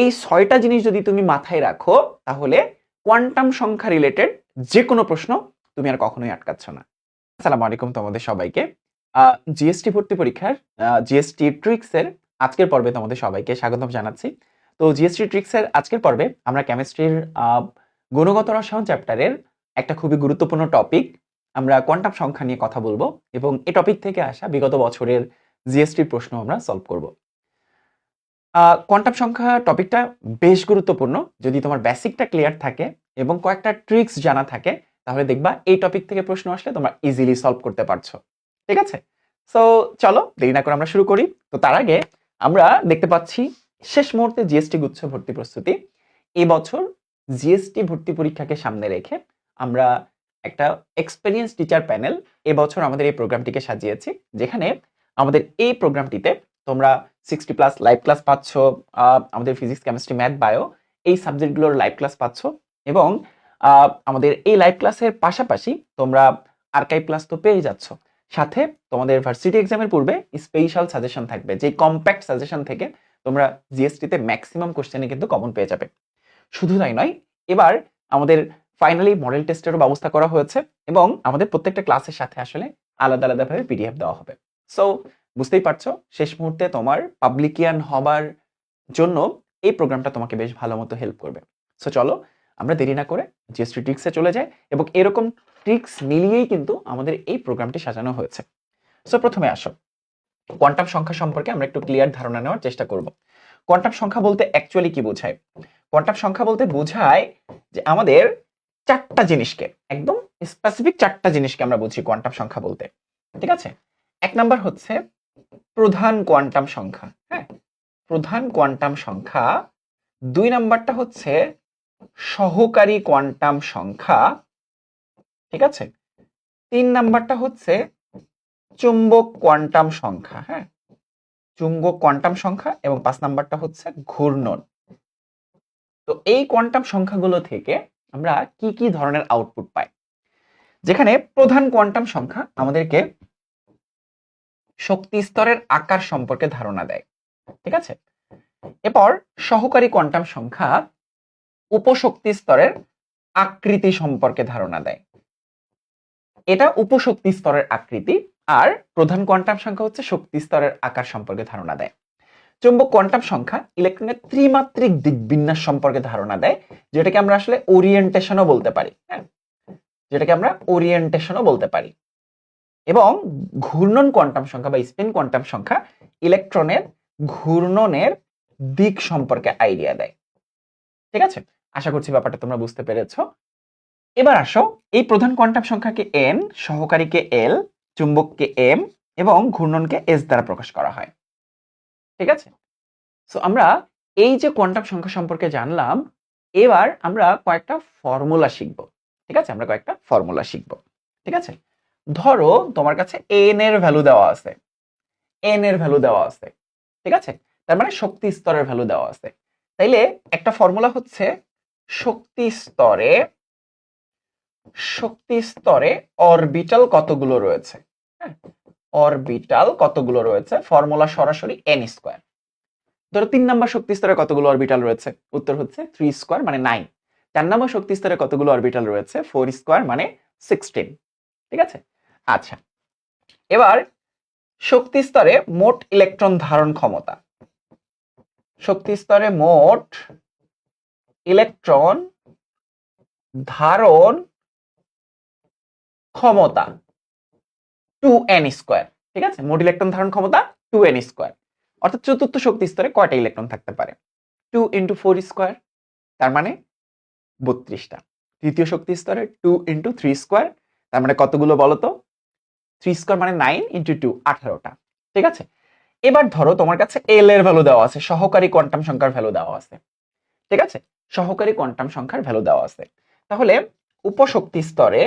এই ছয়টা জিনিস যদি তুমি মাথায় রাখো, তাহলে কোয়ান্টাম সংখ্যা রিলেটেড যে কোনো প্রশ্ন তুমি আর কখনোই আটকাচ্ছ না। আসসালামু আলাইকুম তোমাদের সবাইকে। জিএসটি ভর্তি পরীক্ষার জিএসটি ট্রিক্সের আজকের পর্বে তোমাদের সবাইকে স্বাগতম জানাচ্ছি। তো জিএসটি ট্রিক্সের আজকের পর্বে আমরা কেমিস্ট্রির গুণগত রসায়ন চ্যাপ্টারের একটা খুবই গুরুত্বপূর্ণ টপিক আমরা কোয়ান্টাম সংখ্যা নিয়ে কথা বলব এবং এ টপিক থেকে আসা বিগত বছরের জিএসটির প্রশ্ন আমরা সলভ করব। কোয়ান্টাম সংখ্যা টপিকটা বেশ গুরুত্বপূর্ণ। যদি তোমার বেসিকটা ক্লিয়ার থাকে এবং কয়েকটা ট্রিক্স জানা থাকে, তাহলে দেখবা এই টপিক থেকে প্রশ্ন আসলে তোমরা ইজিলি সলভ করতে পারছ। ঠিক আছে? সো চলো, দেরি না করে আমরা শুরু করি। তো তার আগে আমরা দেখতে পাচ্ছি, শেষ মুহূর্তে জিএসটি গুচ্ছ ভর্তি প্রস্তুতি। এই বছর জিএসটি ভর্তি পরীক্ষাকে সামনে রেখে আমরা একটা এক্সপেরিয়েন্স টিচার প্যানেল এবছর আমাদের এই প্রোগ্রামটিকে সাজিয়েছি, যেখানে আমাদের এই প্রোগ্রামটিতে তোমরা সিক্সটি প্লাস লাইভ ক্লাস পাচ্ছ আমাদের ফিজিক্স কেমিস্ট্রি ম্যাথ বায়ো এই সাবজেক্টগুলোর লাইভ ক্লাস পাচ্ছ এবং আমাদের এই লাইভ ক্লাসের পাশাপাশি তোমরা আর্কাইভ ক্লাস তো পেয়ে যাচ্ছ। সাথে তোমাদের ভার্সিটি এক্সামের পূর্বে স্পেশাল সাজেশন থাকবে, যে কম্প্যাক্ট সাজেশন থেকে তোমরা জিএসটিতে ম্যাক্সিমাম কোশ্চেনে কিন্তু কমন পেয়ে যাবে। শুধু তাই নয়, এবার আমাদের ফাইনালি মডেল টেস্টেরও ব্যবস্থা করা হয়েছে এবং আমাদের প্রত্যেকটা ক্লাসের সাথে আসলে আলাদা আলাদাভাবে পিডিএফ দেওয়া হবে। সো বুঝতেই পারছ? শেষ মুহূর্তে তোমার পাবলিকিয়ান হবার জন্য এই প্রোগ্রামটা তোমাকে বেশ ভালো মতো হেল্প করবে। সো চলো আমরা দেরি না করে জিএসটি ট্রিক্সে চলে যাই এবং এরকম ট্রিক্স মিলিয়েই কিন্তু আমাদের এই প্রোগ্রামটি সাজানো হয়েছে। সো প্রথমে আসো। কোয়ান্টাম সংখ্যা সম্পর্কে আমরা একটু ক্লিয়ার ধারণা নেওয়ার চেষ্টা করব। কোয়ান্টাম সংখ্যা বলতে অ্যাকচুয়ালি কি বোঝায়? কোয়ান্টাম সংখ্যা বলতে বোঝায় যে আমাদের চারটা জিনিসকে, একদম স্পেসিফিক চারটা জিনিসকে আমরা বুঝি কোয়ান্টাম সংখ্যা বলতে। ঠিক আছে? এক নাম্বার হচ্ছে প্রধান কোয়ান্টাম সংখ্যা। হ্যাঁ। প্রধান কোয়ান্টাম সংখ্যা দুই নাম্বারটা হচ্ছে সহকারী কোয়ান্টাম সংখ্যা ঠিক আছে? তিন নাম্বারটা হচ্ছে চুম্বক কোয়ান্টাম সংখ্যা হ্যাঁ? চুম্বক কোয়ান্টাম সংখ্যা এবং পাঁচ নাম্বারটা হচ্ছে ঘূর্ণন। তো এই কোয়ান্টাম সংখ্যাগুলো থেকে আমরা কি কি ধরনের আউটপুট পাই? যেখানে প্রধান কোয়ান্টাম সংখ্যা আমাদেরকে শক্তি স্তরের আকার সম্পর্কে ধারণা দেয়। ঠিক আছে? এরপর সহকারী কোয়ান্টাম সংখ্যা উপশক্তি স্তরের আকৃতি সম্পর্কে ধারণা দেয়। এটা উপশক্তি স্তরের আকৃতি আর প্রধান কোয়ান্টাম সংখ্যা হচ্ছে শক্তি স্তরের আকার সম্পর্কে ধারণা দেয়। চুম্বক কোয়ান্টাম সংখ্যা ইলেকট্রনের ত্রিমাত্রিক দিকবিন্যাস সম্পর্কে ধারণা দেয়, যেটাকে আমরা আসলে ওরিয়েন্টেশনও বলতে পারি হ্যাঁ? যেটাকে আমরা ওরিয়েন্টেশনও বলতে পারি। এবং ঘূর্ণন কোয়ান্টাম সংখ্যা বা স্পিন কোয়ান্টাম সংখ্যা ইলেকট্রনের ঘূর্ণনের দিক সম্পর্কে আইডিয়া দেয়। ঠিক আছে? আশা করছি ব্যাপারটা তোমরা বুঝতে পেরেছ। এবার আসো, এই প্রধান কোয়ান্টাম সংখ্যাকে এন সহকারীকে এল চুম্বককে এম এবং ঘূর্ণনকে এস দ্বারা প্রকাশ করা হয়। ঠিক আছে? সো আমরা এই যে কোয়ান্টাম সংখ্যা সম্পর্কে জানলাম, এবার আমরা কয়েকটা ফর্মুলা শিখব। ঠিক আছে? আমরা কয়েকটা ফর্মুলা শিখব। ঠিক আছে? ধরো তোমার কাছে এন এর ভ্যালু দেওয়া আছে। এন এর ভ্যালু দেওয়া আছে, ঠিক আছে? তার মানে শক্তি স্তরের ভ্যালু দেওয়া আছে। তাইলে একটা ফর্মুলা হচ্ছে শক্তি স্তরে শক্তি স্তরে অরবিটাল কতগুলো রয়েছে? হ্যাঁ অরবিটাল কতগুলো রয়েছে? ফর্মুলা সরাসরি এন স্কোয়ার ধরো তিন নম্বর শক্তি স্তরে কতগুলো অরবিটাল রয়েছে? উত্তর হচ্ছে থ্রি স্কোয়ার মানে নাইন চার নম্বর শক্তি স্তরে কতগুলো অরবিটাল রয়েছে? ফোর স্কোয়ার মানে সিক্সটিন ঠিক আছে? আচ্ছা। এবার শক্তি স্তরে মোট ইলেকট্রন ধারণ ক্ষমতা। শক্তি স্তরে মোট ইলেকট্রন ধারণ ক্ষমতা টু এন স্কোয়ার, ঠিক আছে? মোট ইলেকট্রন ধারণ ক্ষমতা টু এন স্কোয়ার। অর্থাৎ চতুর্থ শক্তি স্তরে কয়টা ইলেকট্রন থাকতে পারে? টু ইন্টু ফোর স্কোয়ার, তার মানে বত্রিশটা। তৃতীয় শক্তি স্তরে টু ইন্টু থ্রি স্কোয়ার, তার মানে কতগুলো বলো তো থ্রি স্কোয়ার মানে নাইন ইন্টু টু আঠারোটা। ঠিক আছে? এবার ধরো তোমার কাছে এল এর ভ্যালু দেওয়া আছে, সহকারী কোয়ান্টাম সংখ্যার ভ্যালু দেওয়া আছে। ঠিক আছে? সহকারী কোয়ান্টাম সংখ্যার ভ্যালু দেওয়া আছে। তাহলে উপশক্তি স্তরে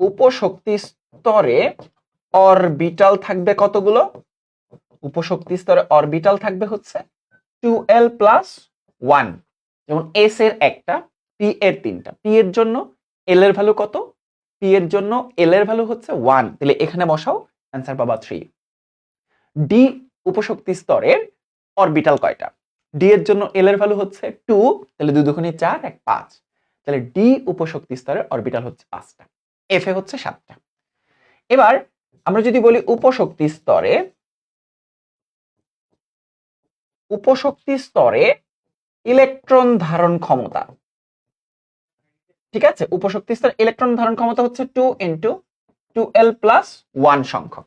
উপশক্তি স্তরে অরবিটাল থাকবে কতগুলো? উপশক্তি স্তরে অরবিটাল থাকবে হচ্ছে টু এল প্লাস ওয়ান যেমন এস এর একটা পি এর তিনটা। পি এর জন্য এল এর ভ্যালু কত? পি এর জন্য এল এর ভ্যালু হচ্ছে ওয়ান তাহলে এখানে বসাও অ্যান্সার পাবা থ্রি ডি উপশক্তি স্তরের অরবিটাল কয়টা? ডি এর জন্য এল এর ভ্যালু হচ্ছে টু তাহলে দুই দুগুণে চার, এক পাঁচ। তাহলে ডি উপশক্তি স্তরের অরবিটাল হচ্ছে পাঁচটা। এফ এ হচ্ছে সাতটা। এবার আমরা যদি বলি উপশক্তি স্তরে উপশক্তি স্তরে ইলেকট্রন ধারণ ক্ষমতা। ঠিক আছে? উপশক্তি স্তরে ইলেকট্রন ধারণ ক্ষমতা হচ্ছে two into two L plus one সংখ্যক।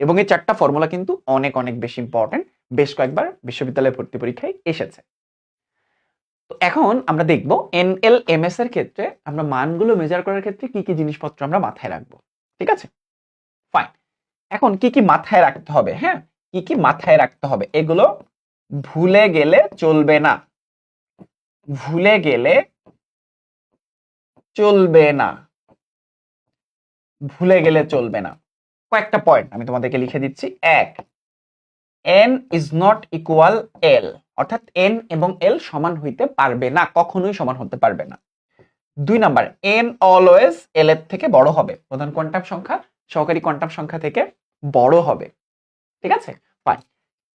এবং এই চারটা ফর্মুলা কিন্তু অনেক অনেক বেশি ইম্পর্টেন্ট বেশ কয়েকবার বিশ্ববিদ্যালয়ে ভর্তি পরীক্ষায় এসেছে। তো এখন আমরা দেখব এন এল এম এস এর ক্ষেত্রে আমরা মানগুলো মেজার করার ক্ষেত্রে কি কি জিনিসপত্র আমরা মাথায় রাখব। ঠিক আছে? ফাইন এখন কি কি মাথায় রাখতে হবে? হ্যাঁ? কি কি মাথায় রাখতে হবে? এগুলো ভুলে গেলে চলবে না। ভুলে গেলে চলবে না। ভুলে গেলে চলবে না। কয়েকটা পয়েন্ট আমি তোমাদেরকে লিখে দিচ্ছি। এক N is not equal L অর্থাৎ এন এবং এল সমান হইতে পারবে না, কখনোই সমান হতে পারবে না। দুই নাম্বার এন অলওয়েজ এল এর থেকে বড় হবে, প্রধান কোয়ান্টাম সংখ্যা, সহকারী কোয়ান্টাম সংখ্যা থেকে বড় হবে। ঠিক আছে?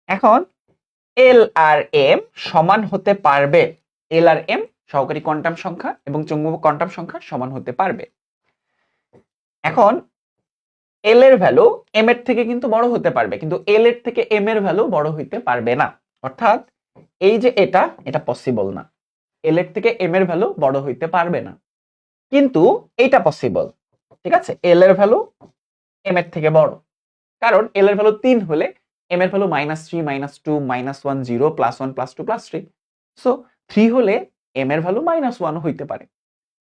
এখন এল আর এম সমান হতে পারবে এল আর এম সহকারী কোয়ান্টাম সংখ্যা এবং চৌম্বক কোয়ান্টাম সংখ্যা সমান হতে পারবে। এখন এল এর ভ্যালু এম এর থেকে কিন্তু বড় হতে পারবে, কিন্তু এল এর থেকে এম এর ভ্যালু বড় হইতে পারবে না। অর্থাৎ, এই যে এটা এটা পসিবল না। এল এর থেকে এম এর ভ্যালু বড় হইতে পারবে না। কিন্তু, এইটা পসিবল ঠিক আছে? এল এর ভ্যালু এম এর থেকে বড়। কারণ এল এর ভ্যালু তিন হলে এম এর value minus three minus two minus one zero plus one plus two plus three so three হলে এম এর ভ্যালু মাইনাস ওয়ান হইতে পারে।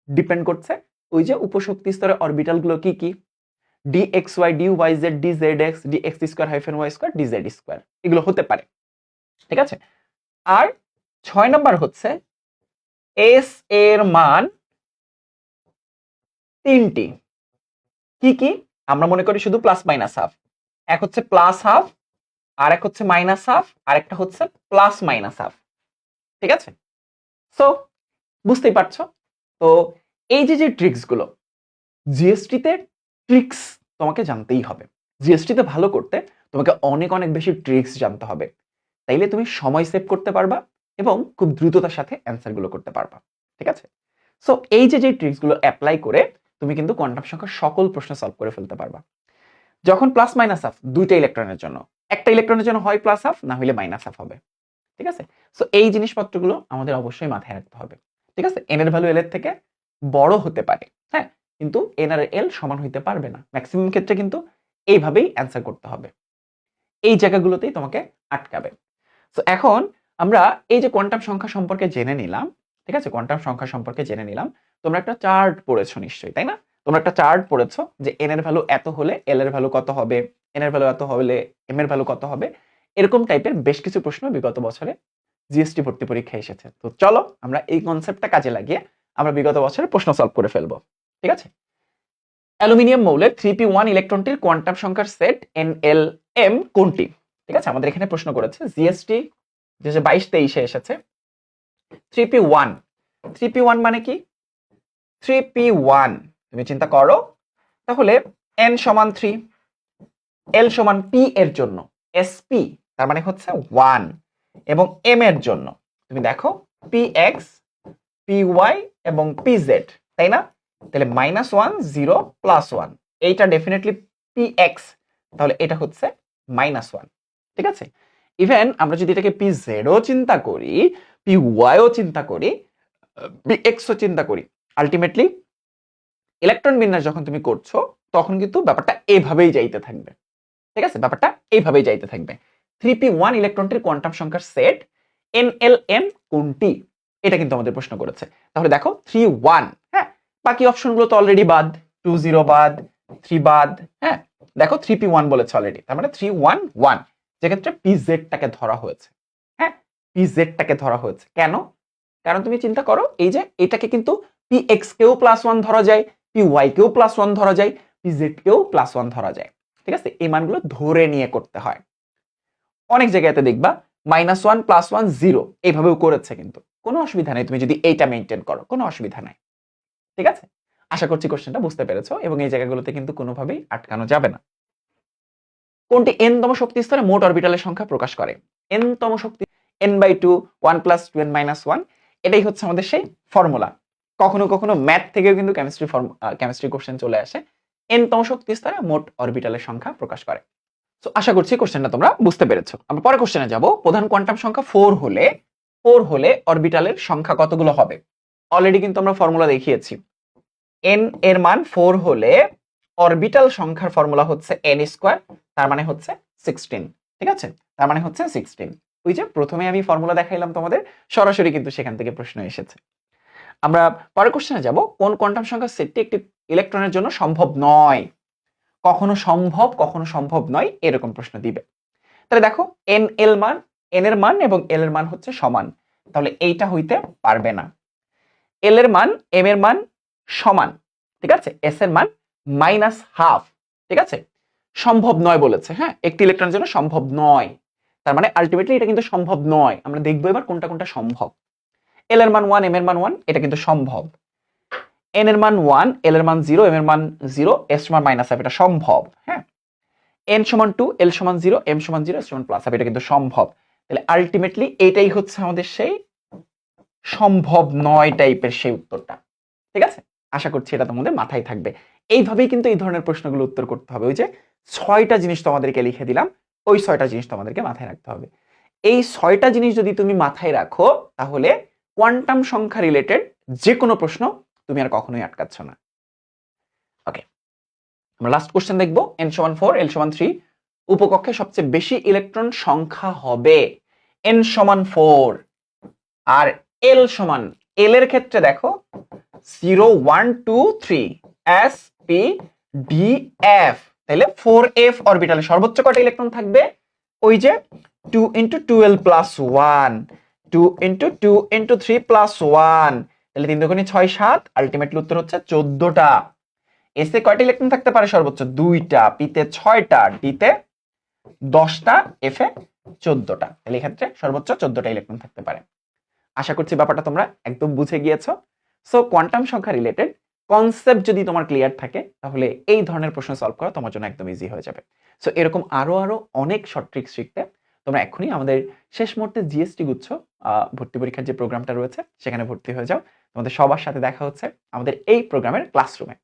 ডিপেন্ড করছে ওই যে উপশক্তি স্তরে অরবিটালগুলো কি কি? D X Y D Y Z D Z X D X square hyphen Y square D Z square এগুলো হতে পারে। ঠিক আছে? আর ছয় নাম্বার হচ্ছে এস এর মান তিনটি। কি কি? আমরা মনে করি শুধু প্লাস মাইনাস হাফ এক হচ্ছে প্লাস হাফ আর এক হচ্ছে মাইনাস হাফ আর একটা হচ্ছে প্লাস মাইনাস হাফ ঠিক আছে? সো বুঝতেই পারছ? তো এই যে যে ট্রিক্সগুলো জিএসটিতে ট্রিক্স তোমাকে জানতেই হবে। জিএসটিতে ভালো করতে তোমাকে অনেক অনেক বেশি ট্রিক্স জানতে হবে। তাইলে তুমি সময় সেভ করতে পারবা এবং খুব দ্রুততার সাথে অ্যান্সারগুলো করতে পারবা। ঠিক আছে? সো এই যে যে ট্রিক্সগুলো অ্যাপ্লাই করে তুমি কিন্তু কোয়ান্টাম সংখ্যার সকল প্রশ্ন সলভ করে ফেলতে পারবা। যখন প্লাস মাইনাস হাফ দুইটা ইলেকট্রনের জন্য। একটা ইলেকট্রনের জন্য হয় প্লাস হাফ না হলে মাইনাস হাফ হবে। ঠিক আছে? সো এই জিনিসপত্রগুলো আমাদের অবশ্যই মাথায় রাখতে হবে। ঠিক আছে? এন এর ভ্যালু এল এর থেকে বড় হতে পারে। হ্যাঁ? কিন্তু এন আর এল সমান হইতে পারবে না। ম্যাক্সিমাম ক্ষেত্রে কিন্তু এইভাবেই অ্যান্সার করতে হবে। এই জায়গাগুলোতেই তোমাকে আটকাবে। তো এখন আমরা এই যে কোয়ান্টাম সংখ্যা সম্পর্কে জেনে নিলাম, ঠিক আছে? কোয়ান্টাম সংখ্যা সম্পর্কে জেনে নিলাম। তোমরা একটা চার্ট পড়েছো নিশ্চয়ই, তাই না? তোমরা একটা চার্ট পড়েছো যে এন এর ভ্যালু এত হলে এল এর ভ্যালু কত হবে? এন এর ভ্যালু এত হলে এম এর ভ্যালু কত হবে? এরকম টাইপের বেশ কিছু প্রশ্ন বিগত বছরে জিএসটি ভর্তি পরীক্ষা এসেছে। তো চলো, আমরা এই কনসেপ্টটা কাজে লাগিয়ে আমরা বিগত বছরের প্রশ্ন সলভ করে ফেলব। ঠিক আছে? অ্যালুমিনিয়াম মৌলের থ্রি পি ওয়ান ইলেকট্রনটির কোয়ান্টাম সংখ্যার সেট এন এল এম কোনটি? ঠিক আছে? আমাদের এখানে প্রশ্ন করেছে জিএসটি যে বাইশ তেইশে এসেছে। Three P one three P one মানে কি? থ্রি পি ওয়ান তুমি চিন্তা করো। তাহলে এন সমান থ্রি এল সমান পি এর জন্য এস পি তার মানে হচ্ছে ওয়ান এবং এম এর জন্য। তুমি দেখো পি এক্স পি ওয়াই এবং পি জেড তাই না? তাহলে minus one zero plus one এইটা ডেফিনেটলি পি এক্স তাহলে এটা হচ্ছে মাইনাস ওয়ান ঠিক আছে? ইভেন আমরা যদি এটাকে পি জেডও চিন্তা করি পি ওয়াইও চিন্তা করি পি এক্সও চিন্তা করি আলটিমেটলি ইলেকট্রন বিন্যাস যখন তুমি করছ, তখন কিন্তু ব্যাপারটা এভাবেই যাইতে থাকবে। ঠিক আছে? ব্যাপারটা এইভাবেই যাইতে থাকবে। থ্রি পি ওয়ান ইলেকট্রনটির কোয়ান্টাম সংখ্যার সেট এন এল এম কোনটি এটা কিন্তু আমাদের প্রশ্ন করেছে। তাহলে দেখো, থ্রি ওয়ান হ্যাঁ? বাকি অপশনগুলো তো অলরেডি বাদ। টু জিরো বাদ, থ্রি বাদ হ্যাঁ? দেখো, থ্রি পি ওয়ান বলেছে অলরেডি তার মানে থ্রি ওয়ান ওয়ান যেক্ষেত্রে পি জেডটাকে ধরা হয়েছে। হ্যাঁ? পি জেডটাকে ধরা হয়েছে। কেন? কারণ তুমি চিন্তা করো, এই যে এটাকে কিন্তু পি এক্স কেও প্লাস ওয়ান ধরা যায় পি ওয়াই কেও প্লাস ওয়ান ধরা যায় পি জেড কেও প্লাস ওয়ান ধরা যায়। ঠিক আছে? এই মানগুলো ধরে নিয়ে করতে হয়। অনেক জায়গাতে দেখবা minus one plus one zero এইভাবেও করেছে কিন্তু। কোনো অসুবিধা নেই তুমি যদি এইটা মেনটেন করো, কোনো অসুবিধা নাই। ঠিক আছে? আশা করছি কোশ্চেনটা বুঝতে পেরেছ এবং এই জায়গাগুলোতে কিন্তু কোনোভাবেই আটকানো যাবে না। কোনটি এন তম শক্তি স্তরে মোট অরবিটালের সংখ্যা প্রকাশ করে? এন তম শক্তি N by two one plus two N minus one এটাই হচ্ছে আমাদের সেই ফর্মুলা কখনো কখনো ম্যাথ থেকেও কিন্তু কেমিস্ট্রি ফর্ম কেমিস্ট্রি কোশ্চেন চলে আসে। এন তম শক্তি স্তরে মোট অরবিটালের সংখ্যা প্রকাশ করে। তো আশা করছি কোশ্চেনটা তোমরা বুঝতে পেরেছ। আমরা পরে কোশ্চেনে যাব। প্রধান কোয়ান্টাম সংখ্যা ফোর হলে ফোর হলে অরবিটালের সংখ্যা কতগুলো হবে? অলরেডি কিন্তু আমরা ফর্মুলা দেখিয়েছি। এন এর মান ফোর হলে অরবিটাল সংখ্যার ফর্মুলা হচ্ছে এন স্কোয়ার তার মানে হচ্ছে সিক্সটিন ঠিক আছে? তার মানে হচ্ছে সিক্সটিন ওই যে প্রথমে আমি ফর্মুলা দেখাইলাম তোমাদের, সরাসরি কিন্তু সেখান থেকে প্রশ্ন এসেছে। আমরা পরের কোশ্চেনে যাব। কোন কোয়ান্টাম সংখ্যার সেটটি একটি ইলেকট্রনের জন্য সম্ভব নয়? কখনো সম্ভব কখনো সম্ভব নয় এরকম প্রশ্ন দিবে। তাহলে দেখো এন এল মান এন এর মান এবং এল এর মান হচ্ছে সমান। তাহলে এইটা হইতে পারবে না। এল এর মান এম এর মান সমান, ঠিক আছে? এস এর মান মাইনাস হাফ ঠিক আছে? সম্ভব নয় বলেছে হ্যাঁ? একটি ইলেকট্রনের জন্য সম্ভব নয়। তার মানে আলটিমেটলি এটা কিন্তু সম্ভব নয়। আমরা দেখব এবার কোনটা কোনটা সম্ভব। এল এর মান ওয়ান এম এর মান ওয়ান এটা কিন্তু সম্ভব। এন এর মান ওয়ান এল এর মান জিরো এম এর মান জিরো এস সমান মাইনাস হাফ এটা সম্ভব হ্যাঁ? এন সমান টু এল সমান জিরো এম সমান জিরো এস সমান প্লাস হাফ এটা কিন্তু সম্ভব। তাহলে আলটিমেটলি এটাই হচ্ছে আমাদের সেই সম্ভব নয় টাইপের সেই উত্তরটা, ঠিক আছে? আশা করছি এটা তোমাদের মাথায় থাকবে। এইভাবেই কিন্তু এই ধরনের প্রশ্নগুলো উত্তর করতে হবে। ওই যে ছয়টা জিনিস তোমাদেরকে লিখে দিলাম, ওই ছয়টা জিনিস তোমাদেরকে মাথায় রাখতে হবে। এই ছয়টা জিনিস যদি তুমি মাথায় রাখো, তাহলে কোয়ান্টাম সংখ্যা রিলেটেড যে কোনো প্রশ্ন তুমি আর কখনোই আটকাচ্ছ না। ওকে আমরা লাস্ট কোশ্চেন দেখব এন সমান ফোর এল সমান থ্রি উপকক্ষে সবচেয়ে বেশি ইলেকট্রন সংখ্যা হবে এন সমান ফোর আর এল সমান এল এর ক্ষেত্রে দেখো zero one two three S P D F তাহলে ফোর এফ অরবিটালে সর্বোচ্চ কটা ইলেকট্রন থাকবে? ওই যে two into twelve plus one two into two into three plus one তাহলে তিন দুগুণে ছয় সাত আলটিমেটলি উত্তর হচ্ছে চোদ্দটা। এসে কয়টা ইলেকট্রন থাকতে পারে? সর্বোচ্চ দুইটা। পিতে ছয়টা ডিতে দশটা এফে চোদ্দটা। তাহলে এক্ষেত্রে সর্বোচ্চ চোদ্দটা ইলেকট্রন থাকতে পারে। আশা করছি ব্যাপারটা তোমরা একদম বুঝে গিয়েছো। সো কোয়ান্টাম সংখ্যা রিলেটেড কনসেপ্ট যদি তোমার ক্লিয়ার থাকে, তাহলে এই ধরনের প্রশ্ন সলভ করা, তোমার জন্য একদম ইজি হয়ে যাবে। সো এরকম আরও আরও অনেক শর্ট ট্রিক্স শিখতে তোমরা এখনই আমাদের শেষ মুহূর্তে জিএসটি গুচ্ছ ভর্তি পরীক্ষার যে প্রোগ্রামটা রয়েছে, সেখানে ভর্তি হয়ে যাও। তোমাদের সবার সাথে দেখা হচ্ছে আমাদের এই প্রোগ্রামের ক্লাসরুমে